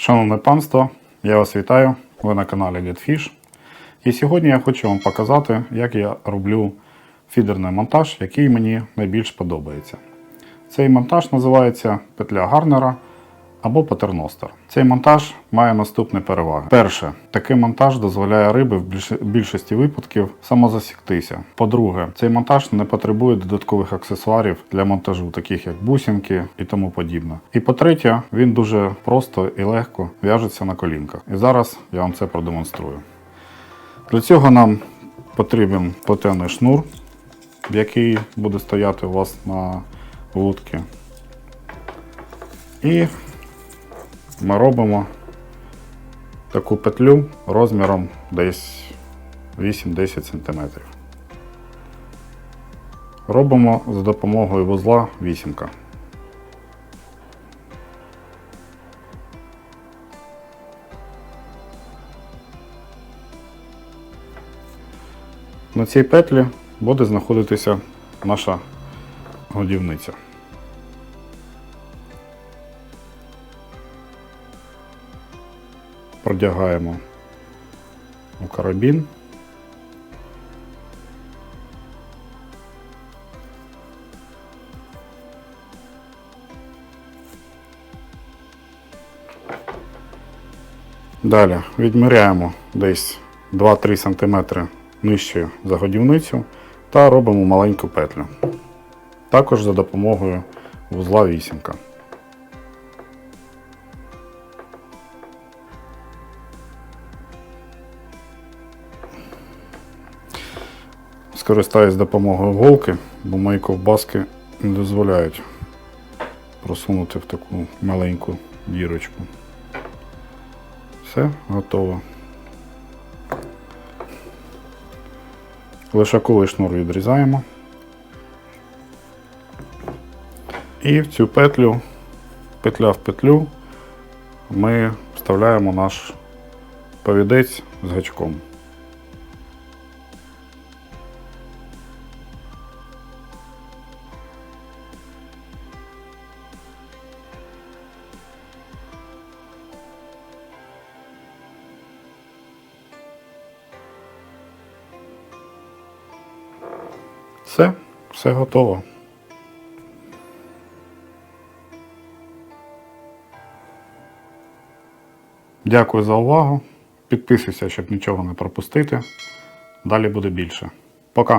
Шановне панство, я вас вітаю. Ви на каналі GetFish. І сьогодні я хочу вам показати, як я роблю фідерний монтаж, який мені найбільш подобається. Цей монтаж називається петля Гарнера або патерностер. Цей монтаж має наступні переваги. Перше, такий монтаж дозволяє риби в більшості випадків самозасіктися. По-друге, цей монтаж не потребує додаткових аксесуарів для монтажу, таких як бусинки і тому подібне. І по-третє, він дуже просто і легко в'яжеться на колінках. І зараз я вам це продемонструю. Для цього нам потрібен плетений шнур, який буде стояти у вас на вудці. І ми робимо таку петлю розміром десь 8-10 см. Робимо за допомогою вузла вісімка. На цій петлі буде знаходитися наша годівниця. Продягаємо у карабін. Далі відміряємо десь 2-3 см нижче за годівницю та робимо маленьку петлю. Також за допомогою вузла вісімка. Скористаюсь допомогою голки, бо мої ковбаски не дозволяють просунути в таку маленьку дірочку. Все, готово. Лишаковий шнур відрізаємо. І в цю петлю, петля в петлю, ми вставляємо наш повідець з гачком. Все, все готово. Дякую за увагу. Підписуйся, щоб нічого не пропустити. Далі буде більше. Пока.